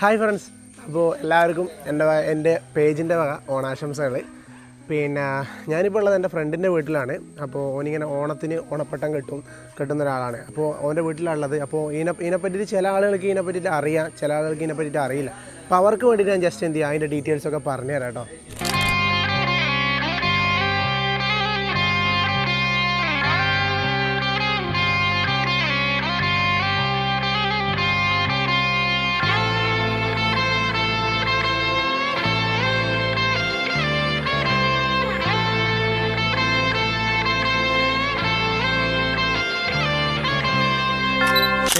Hi friends അപ്പോൾ എല്ലാവർക്കും എന്റെ എന്റെ പേജിന്റെ വക ഓണാശംസകൾ. പിന്നെ ഞാനിപ്പോൾ ഉള്ളത് എന്റെ ഫ്രണ്ടിന്റെ വീട്ടിലാണ്. അപ്പോൾ ഓനിങ്ങനെ ഓണത്തിന് ഓണപ്പട്ടം കെട്ടും കെട്ടുന്ന ഒരാളാണ്. അപ്പോൾ ഓന്റെ വീട്ടിലാണുള്ളത്. അപ്പോൾ ഇതിനെ ഇതിനെ പറ്റിയിട്ട് ചില ആളുകൾക്ക് ഇതിനെ പറ്റിയിട്ട് അറിയാം ചില ആളുകൾക്ക് ഇതിനെ പറ്റിയിട്ട് അറിയില്ല. അപ്പോൾ അവർക്ക് വേണ്ടിയിട്ട് ഞാൻ ജസ്റ്റ് എന്ത് ചെയ്യാം അതിന്റെ ഡീറ്റെയിൽസൊക്കെ പറഞ്ഞു തരാം കേട്ടോ.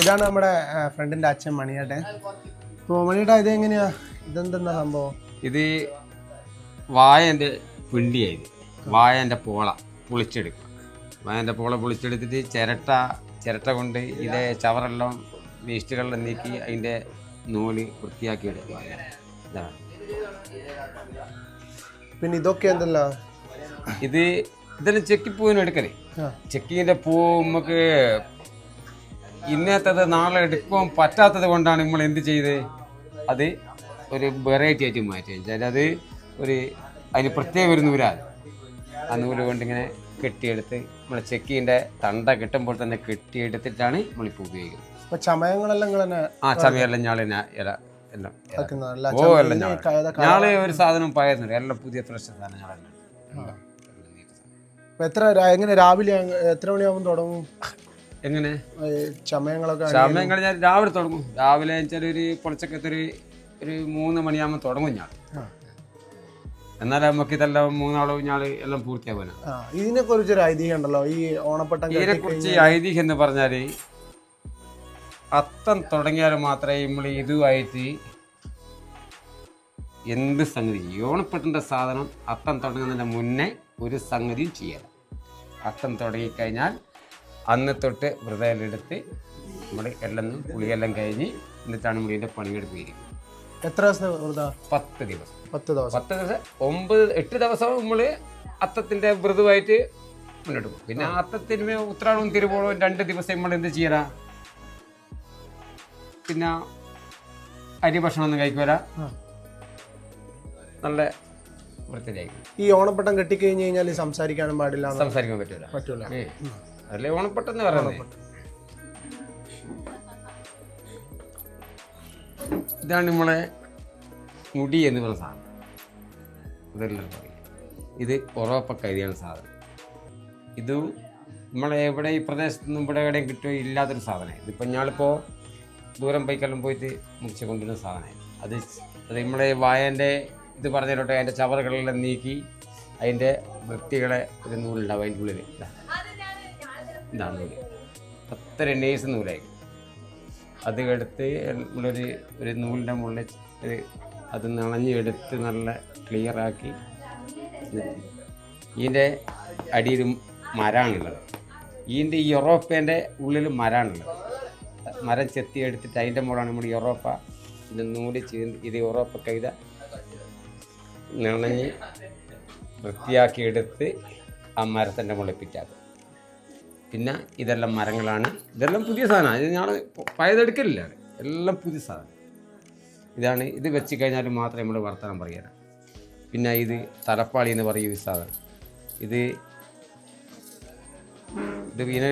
ഇതാണ് നമ്മുടെ ഫ്രണ്ടിന്റെ അച്ഛൻ മണിയേട്ടൻ. അപ്പോൾ മണിയേട്ടാ ഇത് എങ്ങനെയാ ഇതെന്തെന്നാ സംഭവം? ഇത് വായന്റെ പിണ്ടിയായത് വായന്റെ പോള പുളിച്ചെടുക്കുക വായന്റെ പോള പുളിച്ചെടുത്തിട്ട് ചിരട്ട ചിരട്ട കൊണ്ട് ഇതിലെ ചവറെല്ലാം വേസ്റ്റുകളെല്ലാം നീക്കി അതിന്റെ നൂൽ വൃത്തിയാക്കി എടുക്കുക. ഇതാണ്. പിന്നെ ഇതൊക്കെ എന്തല്ല? ഇത് ഇതെല്ലാം ചെക്കിപ്പൂവിന് എടുക്കൽ. ആ. ചെക്കിങ്ങിന്റെ പൂ നമുക്ക് ഇന്നത്തത് നാളെ എടുക്കാൻ പറ്റാത്തത് കൊണ്ടാണ് നമ്മൾ എന്ത് ചെയ്ത്? അത് ഒരു വെറൈറ്റി ആയിട്ട് മാറ്റി വെച്ചാൽ അത് ഒരു അതിന് പ്രത്യേക ഒരു നൂലാണ് ആ നൂൽ കൊണ്ടിങ്ങനെ കെട്ടിയെടുത്ത് നമ്മളെ ചെക്കീന്റെ തണ്ട കിട്ടുമ്പോൾ തന്നെ കെട്ടിയെടുത്തിട്ടാണ് നമ്മളിപ്പോൾ ഉപയോഗിക്കുന്നത്. ചമയങ്ങളെല്ലാം ആ ചമയെല്ലാം ഞാൾ ഇല എല്ലാം ഓ എല്ലാം ഞാൾ ഒരു സാധനം പയറുന്നില്ല എല്ലാം പുതിയ ഫ്രഷ് സാധനം ഞാളെല്ലാം എത്ര എങ്ങനെ രാവിലെ എത്ര മണിയാകുമ്പോൾ തുടങ്ങും? എങ്ങനെ? ചമയങ്ങളൊക്കെ സമയം ഞാൻ രാവിലെ തുടങ്ങും. രാവിലെ വെച്ചാൽ ഒരു പൊളിച്ചക്കത്തെ ഒരു ഒരു മൂന്ന് മണിയാകുമ്പോൾ തുടങ്ങും ഞാൻ. എന്നാലും നമുക്ക് ഇതെല്ലാം മൂന്നാളും ഞാൻ എല്ലാം പൂർത്തിയാവാൻ ഇതിനെ കുറിച്ച് ഒരു ഐതിഹ്യം ഉണ്ടല്ലോ ഈ ഓണപ്പെട്ട ഇതിനെ കുറിച്ച് ഐതിഹ്യം എന്ന് പറഞ്ഞാൽ അത്തം തുടങ്ങിയാൽ മാത്രമേ നമ്മൾ ഇതുമായിട്ട് എന്ത് സംഗതി. ഓണപ്പെട്ടിന്റെ സാധനം അത്തം തുടങ്ങുന്നതിന് മുന്നേ ഒരു സംഗതിയും ചെയ്യണം അത്തം തുടങ്ങിക്കഴിഞ്ഞാൽ അന്ന് തൊട്ട് വ്രതയിലെടുത്ത് നമ്മൾ എല്ലാം പുളിയെല്ലാം കഴിഞ്ഞ് എന്നിട്ടാണ് മുടിയുടെ ഇരിക്കുന്നത് എത്ര ദിവസം വ്രതാ പത്ത് ദിവസം. പത്ത് ദിവസം. പത്ത് ദിവസം ഒമ്പത് എട്ട് ദിവസം നമ്മൾ അത്തത്തിന്റെ വ്രതമായിട്ട് മുന്നോട്ട് പോകും. പിന്നെ അത്തത്തിന് ഉത്രാടവും തിരുവോളവും രണ്ട് ദിവസം നമ്മൾ എന്ത് ചെയ്യാ പിന്നെ അരി ഭക്ഷണം ഒന്നും കഴിക്കൂല നല്ല വൃത്തിയിലായിരിക്കും ഈ ഓണപ്പട്ടം കെട്ടിക്കഴിഞ്ഞ് കഴിഞ്ഞാൽ സംസാരിക്കാനും പാടില്ല സംസാരിക്കാൻ പറ്റൂല. പറ്റൂല. ഏ അതല്ലേ ഓണപ്പെട്ടെന്ന് പറയുന്നത് ഇതാണ് നമ്മളെ മുടി എന്ന് പറയുന്ന സാധനം. ഇതെല്ലാം പറയും ഇത് ഉറവപ്പ കരിയാണ് സാധനം. ഇത് നമ്മളെ എവിടെ ഈ പ്രദേശത്തുനിന്നും ഇവിടെ എവിടെയും കിട്ടുമോ ഇല്ലാത്തൊരു സാധനമാണ്. ഇതിപ്പോൾ ഞാളിപ്പോൾ ദൂരം പൈക്കെല്ലാം പോയിട്ട് മുറിച്ച് കൊണ്ടുവരുന്ന സാധനമാണ്. അത് അത് നമ്മളെ വായന്റെ ഇത് പറഞ്ഞിട്ടോട്ടെ അതിന്റെ ചവറുകളെല്ലാം നീക്കി അതിന്റെ വൃത്തികളെ ഒരു നൂലുണ്ടാവും അതിന്റെ ഉള്ളിൽ ഇതാ ഇതാ നൂൽ. അത്ര നേഴ്സ് നൂലായിരിക്കും അത് എടുത്ത് നമ്മളൊരു ഒരു നൂലിന്റെ മുകളിൽ ഒരു അത് നനഞ്ഞെടുത്ത് നല്ല ക്ലിയർ ആക്കി ഇതിന്റെ അടിയിൽ മരമാണുള്ളത് ഇതിന്റെ ഈ യൂറോപ്പേന്റെ ഉള്ളിൽ മരമാണുള്ളത് മരം ചെത്തി എടുത്തിട്ട് അതിന്റെ മുകളാണ് നമ്മൾ യൂറോപ്പ. ഇത് നൂൽ ചീന്തി ഇത് യൂറോപ്പ കൈത നനഞ്ഞ് വൃത്തിയാക്കി എടുത്ത് ആ മരത്തിന്റെ മുകളിൽ പിറ്റാക്കും. പിന്നെ ഇതെല്ലാം മരങ്ങളാണ്. ഇതെല്ലാം പുതിയ സാധനമാണ് ഇത് ഞങ്ങൾ പഴയതെടുക്കലില്ല. എല്ലാം പുതിയ സാധനം. ഇതാണ്. ഇത് വെച്ച് കഴിഞ്ഞാൽ മാത്രമേ നമ്മൾ വർത്തമാനം പറയാൻ പിന്നെ ഇത് തലപ്പാളി എന്ന് പറയും ഈ സാധനം. ഇത് ഇത് പിന്നെ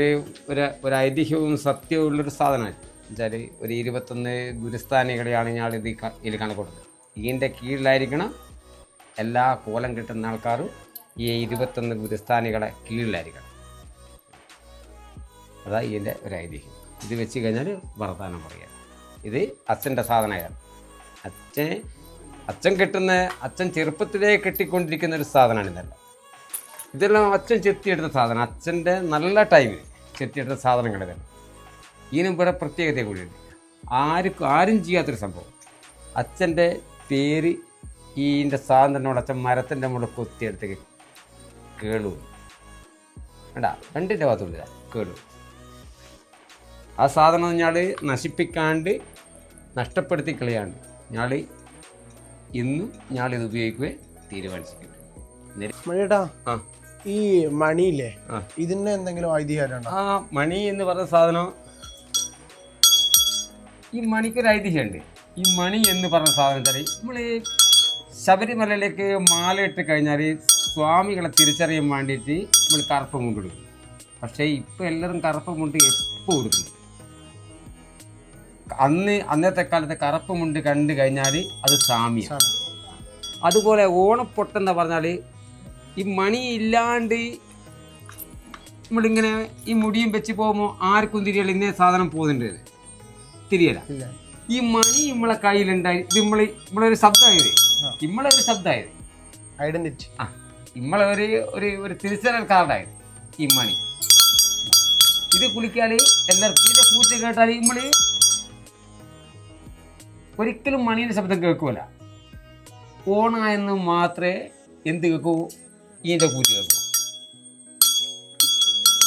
ഒരു ഒരു ഐതിഹ്യവും സത്യവും ഉള്ളൊരു സാധനമാണ്. എന്നുവെച്ചാൽ ഒരു ഇരുപത്തൊന്ന് ഗുരുസ്ഥാനികളെയാണ് ഞാൻ ഇത് ഇതിൽ കണക്കൊടുത്തത് ഇതിന്റെ കീഴിലായിരിക്കണം എല്ലാ കോലം കിട്ടുന്ന ആൾക്കാരും ഈ ഇരുപത്തൊന്ന് ഗുരുസ്ഥാനികളെ കീഴിലായിരിക്കണം. അതാ ഇതിന്റെ ഒരു ഐതിഹ്യം. ഇത് വെച്ച് കഴിഞ്ഞാൽ വർത്താനം പറയുക. ഇത് അച്ഛന്റെ സാധനമാണ്. അച്ഛൻ അച്ഛൻ കിട്ടുന്ന അച്ഛൻ ചെറുപ്പത്തിലേ കെട്ടിക്കൊണ്ടിരിക്കുന്ന ഒരു സാധനമാണ് ഇതെല്ലാം. ഇതെല്ലാം അച്ഛൻ ചെത്തിയെടുത്ത സാധനം. അച്ഛന്റെ നല്ല ടൈമിൽ ചെത്തിയെടുത്ത സാധനങ്ങൾ ഇതെല്ലാം. ഇതിനും ഇവിടെ പ്രത്യേകത കൂടിയുണ്ട്. ആർക്കും ആരും ചെയ്യാത്തൊരു സംഭവം. അച്ഛന്റെ പേര് ഈന്റെ സാധനത്തിനോട് അച്ഛൻ മരത്തിന്റെ മുകളിൽ കൊത്തിയെടുത്ത് കേളു. വേണ്ട രണ്ടിന്റെ ഭാഗത്തുള്ളില്ല കേളു. ആ സാധനം ഞാൾ നശിപ്പിക്കാണ്ട് നഷ്ടപ്പെടുത്തി കളയാണ്ട് ഞാൾ ഇന്നും ഇത് ഉപയോഗിക്കുകയെ തീരുമാനിച്ചിട്ടുണ്ട്. മണിയേട്ടാ ആ. ഈ മണിയില്ലേ ആ. ഇതിന് എന്തെങ്കിലും ഐതിഹ്യമായിട്ടുണ്ടോ ആ മണി എന്ന് പറഞ്ഞ സാധനം ഈ മണിക്കൊരു ഐതിഹ്യമുണ്ട്. ഈ മണി എന്ന് പറഞ്ഞ സാധനം തന്നെ നമ്മൾ ശബരിമലയിലേക്ക് മാല ഇട്ട് കഴിഞ്ഞാൽ സ്വാമികളെ തിരിച്ചറിയാൻ വേണ്ടിയിട്ട് നമ്മൾ കറുപ്പ് മുണ്ടിടും കൊടുക്കും പക്ഷേ ഇപ്പം എല്ലാവരും കറുപ്പ് മുണ്ട് എപ്പോൾ കൊടുക്കുന്നു അന്ന് അന്നത്തെ കാലത്തെ കറുപ്പ് മുണ്ട് കണ്ടു കഴിഞ്ഞാൽ അത് സാമ്യം. അതുപോലെ ഓണപ്പൊട്ടെന്ന് പറഞ്ഞാൽ ഈ മണി ഇല്ലാണ്ട് നമ്മളിങ്ങനെ ഈ മുടിയും വെച്ച് പോകുമ്പോൾ ആർക്കും തിരിയല്ല ഇന്നേ സാധനം പോകുന്നുണ്ട്. തിരിയല ഈ മണി നമ്മളെ കയ്യിലുണ്ടായി ഇത് നമ്മളെ നമ്മളൊരു ശബ്ദമായത്. നമ്മളെ ഒരു ശബ്ദമായത്. ഐഡന്റിറ്റി ആ നമ്മളെ ഒരു ഒരു ഒരു തിരിച്ചറിയൽ കാർഡായത് ഈ മണി. ഇത് കുളിക്കാൽ എല്ലാവർക്കും ഇതിന്റെ കൂട്ടി കേട്ടാൽ നമ്മൾ ഒരിക്കലും മണീന്റെ ശബ്ദം കേൾക്കൂല. ഓണായെന്ന് മാത്രമേ എന്ത് കേൾക്കൂ? ഇതിന്റെ കൂറ്റ് കേൾക്കൂ.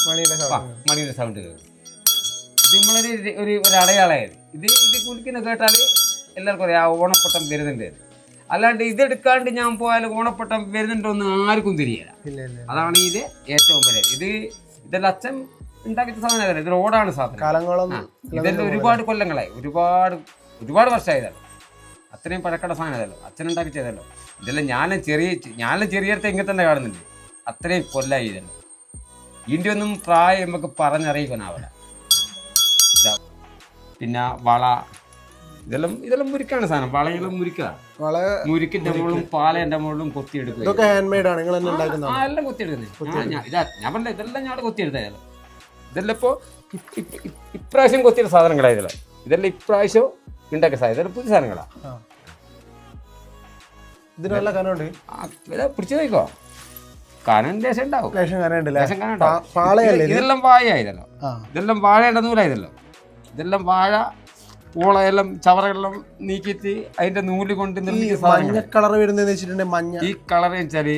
മണിയുടെ മണിയുടെ സൗണ്ട് കേൾക്കും. ഇത് നമ്മളൊരു ഒരു ഒരു അടയാളമായത് ഇത് ഇത് കുലിക്കുന്ന കേട്ടാൽ എല്ലാവർക്കും അറിയാം ആ ഓണപ്പട്ടം വരുന്നുണ്ട്. അല്ലാണ്ട് ഇതെടുക്കാണ്ട് ഞാൻ പോയാൽ ഓണപ്പട്ടം വരുന്നുണ്ടോ എന്ന് ആർക്കും തിരിയില്ല. അതാണ് ഇത് ഏറ്റവും വലിയ ഇത് ഇതെല്ലാം അച്ഛൻ ഉണ്ടാക്കിയ സാധനമല്ല ഇത് റോഡാണ് സാധനം. ഇതെല്ലാം ഒരുപാട് കൊല്ലങ്ങളായി. ഒരുപാട് ഒരുപാട് വർഷമായതല്ലോ. അത്രയും പഴക്കട സാധനം ഇതല്ലോ അച്ഛൻ ഉണ്ടാക്കി ചെയ്തല്ലോ ഇതെല്ലാം ഞാനും ചെറിയ ഞാനും ചെറിയടുത്ത് ഇങ്ങനെ തന്നെ കാണുന്നുണ്ട്. അത്രയും കൊല്ലായി ഇതല്ലോ. ഇതിന്റെ ഒന്നും പ്രായം നമുക്ക് പറഞ്ഞറിയിക്കാനാവില്ല പിന്നെ വള. ഇതെല്ലാം ഇതെല്ലാം മുരിക്കാണ് സാധനം. വളയെല്ലാം മുരിക്കുക വളരെ മുരിക്കിന്റെ മുകളിലും പാലന്റെ മുകളിലും ആ, എല്ലാം കൊത്തിയെടുക്കുന്നത് ഞാൻ- ഞാൻ- ഇതാ ഞാൻ പറഞ്ഞ ഇതെല്ലാം ഞാൻ കൊത്തിയെടുത്തതല്ലോ. ഇതെല്ലാം ഇപ്പോൾ ഇപ്രാവശ്യം കൊത്തിയുടെ സാധനങ്ങളായതല്ല ഇതെല്ലാം ഇപ്രാവശ്യം ഉണ്ടാക്കിയ സാധ്യത പുതിയ സാധനങ്ങളാണ് ഇതിനുള്ള കനമുണ്ട്? ഇതാ പിടിച്ചു നോക്കോ കനം ഉണ്ടാവും. ലേശം? ഇതെല്ലാം വാഴയായതല്ലോ. ഇതെല്ലാം വാഴയുടെ നൂലായതല്ലോ ഇതെല്ലാം. വാഴ പൂളയെല്ലാം ചവറകളെല്ലാം നീക്കിയിട്ട് അതിന്റെ നൂൽ കൊണ്ട് മഞ്ഞ കളർ വെച്ചാൽ വെച്ചിട്ടുണ്ടെങ്കിൽ മഞ്ഞ. ഈ കളർ വെച്ചാൽ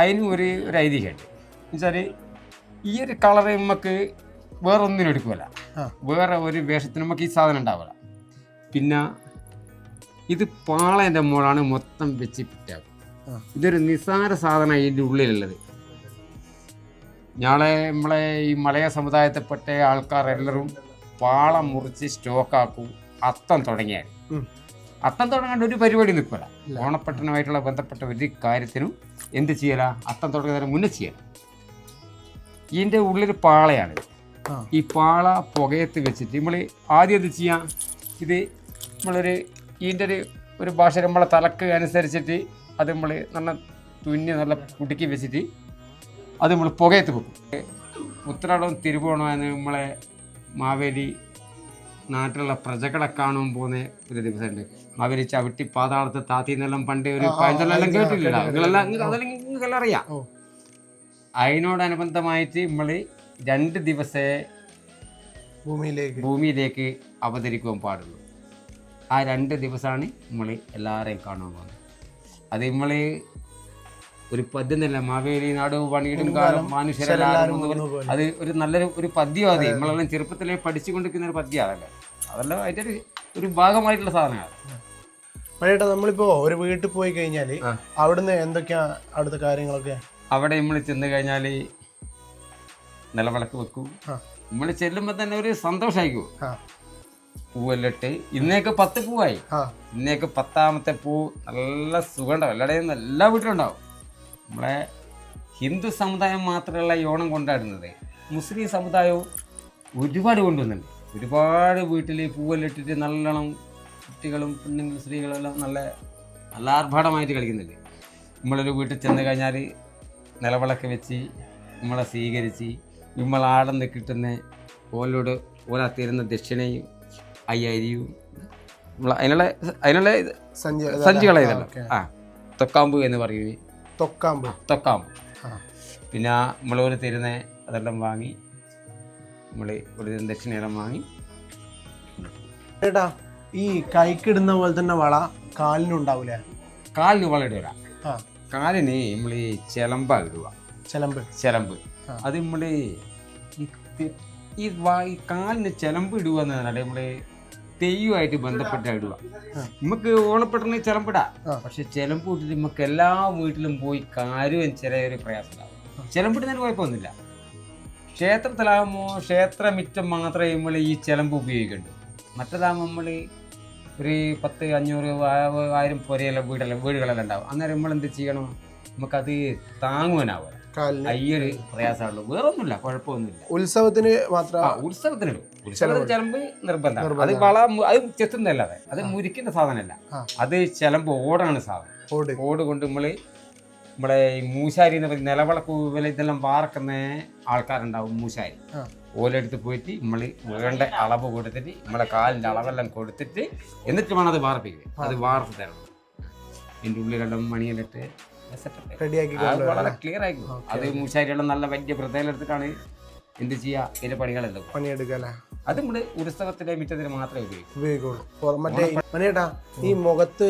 അതിനും ഒരു ഒരു ഐതിഹ്യമുണ്ട്. എന്നുവെച്ചാൽ ഈ ഒരു കളർ നമുക്ക് വേറെ ഒന്നിനും എടുക്കൂല വേറെ ഒരു വേഷത്തിന് നമുക്ക് ഈ സാധനം ഉണ്ടാവില്ല പിന്നെ ഇത് പാളേന്റെ മുകളാണ് മൊത്തം വെച്ച് പിറ്റാവും. ഇതൊരു നിസ്സാര സാധനം ഇതിന്റെ ഉള്ളിലുള്ളത്. ഞാളെ നമ്മളെ ഈ മലയ സമുദായത്തിൽപ്പെട്ട ആൾക്കാർ എല്ലാവരും പാള മുറിച്ച് സ്റ്റോക്കാക്കും. അത്തം തുടങ്ങിയാൽ. അത്തം തുടങ്ങാണ്ട് ഒരു പരിപാടി നിൽക്കില്ല ഓണപ്പെട്ടനുമായിട്ടുള്ള ബന്ധപ്പെട്ട ഒരു കാര്യത്തിനും എന്ത് ചെയ്യല? അത്തം തുടങ്ങുന്നതിന് മുന്നേ ചെയ്യണം ഇതിന്റെ ഉള്ളിൽ പാളയാണ്. ഈ പാള പുകയത്ത് വെച്ചിട്ട് നമ്മൾ ആദ്യം എന്ത് ചെയ്യാം? ഇത് നമ്മളൊരു ഇതിന്റെ ഒരു ഒരു ഭാഷ നമ്മളെ തലക്ക് അനുസരിച്ചിട്ട് അത് നമ്മൾ നല്ല തുന്നി നല്ല കുടുക്കി വെച്ചിട്ട് അത് നമ്മൾ പുകയത്ത് വെക്കും. ഉത്രാടവും തിരുവോണവും നമ്മളെ മാവേലി നാട്ടിലുള്ള പ്രജകളെ കാണുമ്പോൾ പോകുന്ന ഒരു ദിവസമുണ്ട്. മാവേലി ചവിട്ടി പാതാളത്ത് താത്തിന്നെല്ലാം പണ്ട് ഒരു പഴഞ്ചൊല്ലെല്ലാം ആ, കേട്ടില്ല കേട്ടിട്ടുണ്ട്. നിങ്ങളെല്ലാം അതെല്ലാം നിങ്ങൾക്കെല്ലാം അറിയാം. അതിനോടനുബന്ധമായിട്ട് നമ്മൾ രണ്ട് ദിവസേ ഭൂമിയിലേക്ക് ഭൂമിയിലേക്ക് അവതരിക്കുവാൻ പാടുള്ളൂ. ആ രണ്ട് ദിവസമാണ് നമ്മൾ എല്ലാവരെയും കാണാൻ പോകുന്നത്. അത് നമ്മൾ ഒരു പദ്യം തന്നെ മാവേലി നാട് പണിയിടും കാലം മനുഷ്യരെല്ലാവരും അത് ഒരു നല്ലൊരു ഒരു പദ്യമാണ് അത്. നമ്മളെല്ലാം ചെറുപ്പത്തിലെ പഠിച്ചുകൊണ്ടിരിക്കുന്ന ഒരു പദ്യമാണല്ലോ? അതെല്ലാം അതിന്റെ ഒരു ഒരു ഭാഗമായിട്ടുള്ള സാധനമാണ്. മഴയേട്ടാ നമ്മളിപ്പോ ഒരു വീട്ടിൽ പോയി കഴിഞ്ഞാൽ. അവിടുന്ന് എന്തൊക്കെയാ അവിടുത്തെ കാര്യങ്ങളൊക്കെ? അവിടെ നമ്മൾ ചെന്ന് കഴിഞ്ഞാൽ നിലവിളക്ക് വെക്കും. നമ്മൾ ചെല്ലുമ്പോൾ തന്നെ ഒരു സന്തോഷമായിരിക്കും പൂവെല്ലാം ഇട്ട് ഇന്നേക്ക് പത്ത് പൂവായി. ഇന്നേക്ക് പത്താമത്തെ പൂ നല്ല സുഖമുണ്ടാവും. എല്ലായിടെയും എല്ലാ വീട്ടിലുണ്ടാവും. നമ്മളെ ഹിന്ദു സമുദായം മാത്രമല്ല ഈ ഓണം കൊണ്ടാടുന്നത്. മുസ്ലിം സമുദായവും ഒരുപാട് കൊണ്ടുവന്നുണ്ട് ഒരുപാട് വീട്ടിൽ പൂവെല്ലാം ഇട്ടിട്ട് നല്ലോണം കുട്ടികളും പെണ്ണുങ്ങളും സ്ത്രീകളും എല്ലാം നല്ല നല്ല ആർഭാടമായിട്ട് കളിക്കുന്നുണ്ട്. നമ്മളൊരു വീട്ടിൽ ചെന്ന് കഴിഞ്ഞാൽ നിലവിളക്ക് വെച്ച് നമ്മളെ സ്വീകരിച്ച് നമ്മളാടന്ന് കിട്ടുന്ന ഓലോട് ഓല തരുന്ന ദക്ഷിണയും അയ്യായിരവും നമ്മളെ അതിനുള്ള അതിനുള്ള സഞ്ചികളെ ആ, തൊക്കാമ്പ് എന്ന് പറയും തൊക്കാമ്പ്. തൊക്കാമ്പ്. പിന്നെ നമ്മൾ ഒരു തരുന്ന അതെല്ലാം വാങ്ങി നമ്മൾ ഒരു തരുന്ന ദക്ഷിണയെല്ലാം വാങ്ങി. ഏട്ടാ ഈ കൈക്കിടുന്ന പോലെ തന്നെ വള കാലിന് ഉണ്ടാവൂലേ? കാലിന് വള ആ. കാലിന് നമ്മൾ ഈ ചിലമ്പ ഇടുക. ചിലമ്പ്. ചിലമ്പ്. അത് നമ്മൾ ഈ കാലിന് ചിലമ്പ് ഇടുക എന്ന് പറഞ്ഞാൽ നമ്മൾ തെയ്യമായിട്ട് ബന്ധപ്പെട്ട ഇടുക നമുക്ക് ഓണപ്പെട്ടെന്ന് ചിലമ്പിടാ. പക്ഷെ ചിലമ്പ് കൂട്ടിട്ട് നമുക്ക് എല്ലാ വീട്ടിലും പോയി കാര്യം ചെറിയൊരു പ്രയാസം ഉണ്ടാവും ചിലമ്പിടുന്നതിന് കുഴപ്പമൊന്നുമില്ല. ക്ഷേത്രത്തിലാകുമ്പോൾ ക്ഷേത്രമിറ്റം മാത്രമേ നമ്മൾ ഈ ചിലമ്പ് ഉപയോഗിക്കുന്നുള്ളൂ മറ്റേതാകുമ്പോൾ നമ്മൾ ഒരു പത്ത് അഞ്ഞൂറ് ആയിരം പുരയെല്ലാം വീടെല്ലാം വീടുകളെല്ലാം ഉണ്ടാവും. അന്നേരം നമ്മൾ എന്ത് ചെയ്യണം? നമുക്കത് താങ്ങുവാനാവുക. അയ്യൊരു പ്രയാസമുള്ളൂ. വേറൊന്നുമില്ല. കുഴപ്പമൊന്നുമില്ല. ഉത്സവത്തിന് മാത്രം ഉത്സവത്തിനുള്ളൂ ഉത്സവത്തിന് ചിലമ്പ് അത് വള അത് ചെത്തുന്നതല്ലാതെ അത്. മുരിക്കുന്ന സാധനമല്ല. അത് ചിലമ്പ് ഓടാണ് സാധനം. ഓട്. കൊണ്ട് നമ്മൾ നമ്മളെ ഈ മൂശാരി എന്ന് പറയുന്ന നിലവിളക്ക് വില ഇതെല്ലാം വാർക്കുന്ന ആൾക്കാരുണ്ടാവും മൂശാരി. ഓലെടുത്ത് പോയിട്ട് നമ്മൾ വേണ്ട അളവ് കൊടുത്തിട്ട് നമ്മളെ കാലിന്റെ അളവെല്ലാം കൊടുത്തിട്ട് എന്നിട്ട് വേണം അത് വാർപ്പിക്കുക. അത് വാർത്ത് തരണം. എന്റെ ഉള്ളിലെല്ലാം മണിയിലിട്ട് വളരെ ക്ലിയർ ആയിരിക്കും അത് മൂശാരിയെല്ലാം നല്ല വലിയ വൃദ്ധയിലെടുത്തിട്ടാണ് എന്ത് ചെയ്യുക ഇതിന്റെ പണികളെല്ലാം. പണിയെടുക്കല്ലേ അത് നമ്മുടെ ഉത്സവത്തിന്റെ മിറ്റത്തിന് മാത്രമേ ഉപയോഗിക്കൂ. ഉപയോഗിക്കുള്ളൂ. മറ്റേ മണിയേട്ടാ ഈ മുഖത്ത്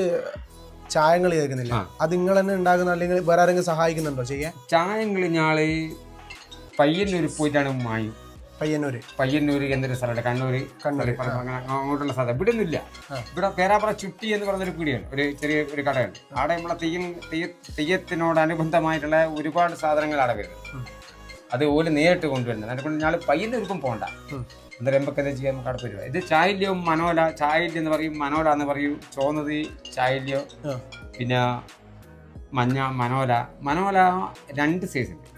ചായങ്ങൾ കേൾക്കുന്നില്ല ആ. അത് നിങ്ങൾ തന്നെ ഉണ്ടാക്കുന്ന അല്ലെങ്കിൽ വേറെ ആരെങ്കിലും സഹായിക്കുന്നുണ്ടോ ചെയ്യാൻ? ചായങ്ങൾ ഞാൾ പയ്യന്നൂർ പോയിട്ടാണ് വാങ്ങി. പയ്യന്നൂര്. പയ്യന്നൂര് എന്നൊരു സ്ഥലമുണ്ട്. കണ്ണൂര്. കണ്ണൂര്, അങ്ങോട്ടുള്ള സ്ഥലം. ഇവിടെ ഒന്നുമില്ല. ഇവിടെ പേരാപ്പുറ ചുട്ടി എന്ന് പറഞ്ഞൊരു പീടിയാണ് ഒരു ചെറിയ ഒരു കടയുണ്ട്. അവിടെ നമ്മളെ തെയ്യം തെയ്യ തെയ്യത്തിനോടനുബന്ധമായിട്ടുള്ള ഒരുപാട് സാധനങ്ങൾ അവിടെ വരുന്നത് അത് ഓൽ നേരിട്ട് കൊണ്ടുവരുന്നത്. അതുകൊണ്ട് ഞാൻ പയ്യന്നൂർക്കും പോകണ്ട. അന്നേരം നമുക്ക് എന്താ ചെയ്യാൻ നമുക്ക് വരുക ഇത് ചായല്യവും മനോല ചായല്യം എന്ന് പറയും മനോല എന്ന് പറയും ചോന്നതി ചായല്യം. പിന്നെ മഞ്ഞ മനോല. മനോല രണ്ട് സൈസ് ഉണ്ട്.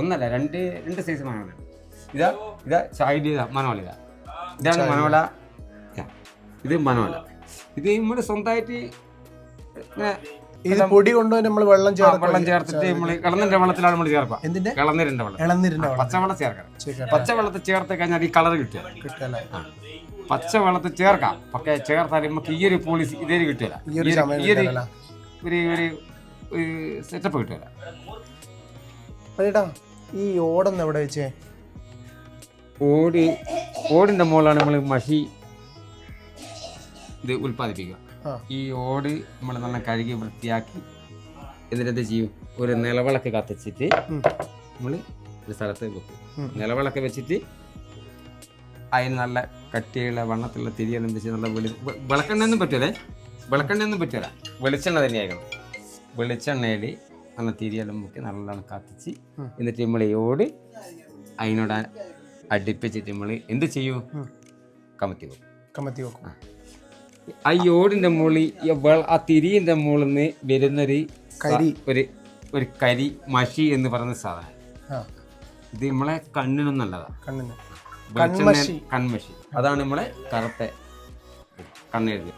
ഒന്നല്ല രണ്ട് രണ്ട് സൈസ് മനോല. ഇതാ ഇതാ ചായല്യ മനോല ഇതാ. ഇതാണ് മനോല. ഇത് മനോല. ഇത് നമ്മുടെ സ്വന്തമായിട്ട് ഇത് പൊടി കൊണ്ടുപോയി നമ്മൾ വെള്ളം ചേർക്കുക ചേർത്ത് വെള്ളം ചേർത്തിട്ട് നമ്മൾ കിളന്നിന്റെ വെള്ളത്തിലാണ് നമ്മൾ ചേർക്കുക. എന്തിന്റെ? കിളന്നിരന്റെ വെള്ളം. ഇളനീരിന്റെ വെള്ളം. പച്ചവെള്ളം ചേർക്കണം ചേർക്കാം. പച്ചവെള്ളത്തിൽ ചേർത്ത് കഴിഞ്ഞാൽ ഈ കളർ കിട്ടുക. കിട്ടല്ലേ പച്ചവെള്ളത്തിൽ ചേർക്കാം. പക്ഷേ ചേർത്താൽ നമുക്ക് ഈ ഒരു പോളിസി ഇതേ കിട്ടില്ല ഈ ഒരു ഒരു ഒരു സെറ്റപ്പ് കിട്ടില്ല മണിയേട്ടാ ഈ ഓടന്ന് എവിടെ വെച്ചേ? ഓടി ഓടിന്റെ മുകളിലാണ് നമ്മൾ മഷി ഇത് ഉൽപ്പാദിപ്പിക്കുക. ഈ ഓട് നമ്മൾ നല്ല കഴുകി വൃത്തിയാക്കി എന്നിട്ട് എന്ത് ചെയ്യും? ഒരു നിലവിളക്ക് കത്തിച്ചിട്ട് നമ്മൾ ഒരു സ്ഥലത്ത് വെക്കും. നിലവിളക്ക് വെച്ചിട്ട് അതിന് നല്ല കട്ടിയുള്ള വണ്ണത്തിലുള്ള തിരിയെല്ലാം വെച്ച് നല്ല വെളി വിളക്കെണ്ണയൊന്നും പറ്റൂലേ? വിളക്കെണ്ണയൊന്നും പറ്റൂല. വെളിച്ചെണ്ണ തന്നെയായിരിക്കണം വെളിച്ചെണ്ണയിൽ നല്ല തിരിയെല്ലാം മുക്കി നല്ലോണം കത്തിച്ച് എന്നിട്ട് നമ്മൾ ഈ ഓട് അതിനോട് അടുപ്പിച്ചിട്ട് നമ്മൾ എന്ത് ചെയ്യും. കമത്തി വെക്കും. കമത്തി വെക്കും. ആ യോടിന്റെ മുകളിൽ ആ തിരിയിന്റെ മുകളിൽ നിന്ന് വരുന്നൊരു കരി. ഒരു ഒരു കരി മഷി എന്ന് പറയുന്ന സാധനം. ഇത് നമ്മളെ കണ്ണിനും നല്ലതാണ് കണ്ണിന്. കൺമഷി. അതാണ് നമ്മളെ കറുത്ത കണ്ണെഴുതി.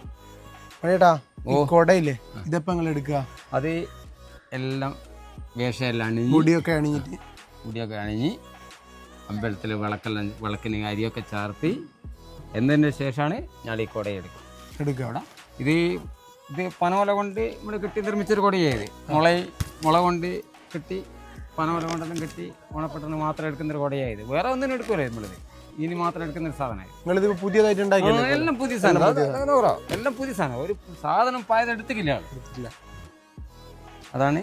കൊടയില്ലേ? ഇതെപ്പോ നിങ്ങൾ എടുക്കുക? അത് എല്ലാം വേഷമെല്ലാം അണിഞ്ഞ് മുടിയൊക്കെ അണിഞ്ഞിട്ട്. മുടിയൊക്കെ അണിഞ്ഞ് അമ്പലത്തിൽ വിളക്കെല്ലാം വിളക്കിന് അരിയൊക്കെ ചാർത്തി എന്നതിന് ശേഷമാണ് ഞാൻ ഈ കുടയെടുക്കുക എടുക്കുക അവിടെ ഇത് ഇത് പനോല കൊണ്ട് നമ്മൾ കെട്ടി നിർമ്മിച്ചൊരു കൊടിയായത്. മുള മുള കൊണ്ട് കെട്ടി പനോല കൊണ്ടെല്ലാം കെട്ടി ഓണപ്പെട്ടെന്ന് മാത്രം എടുക്കുന്നൊരു കൊടയായത്. വേറെ ഒന്നിനും എടുക്കൂല നമ്മളിത്. ഇനി മാത്രം എടുക്കുന്ന ഒരു സാധനമായി നിങ്ങളിത് പുതിയതായിട്ട് എല്ലാം പുതിയ സാധനം. എല്ലാം പുതിയ സാധനം. ഒരു സാധനം പായത് എടുത്തില്ല. അതാണ്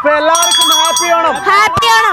അപ്പൊ എല്ലാവർക്കും ഹാപ്പി ഓണം. ഹാപ്പി ഓണം.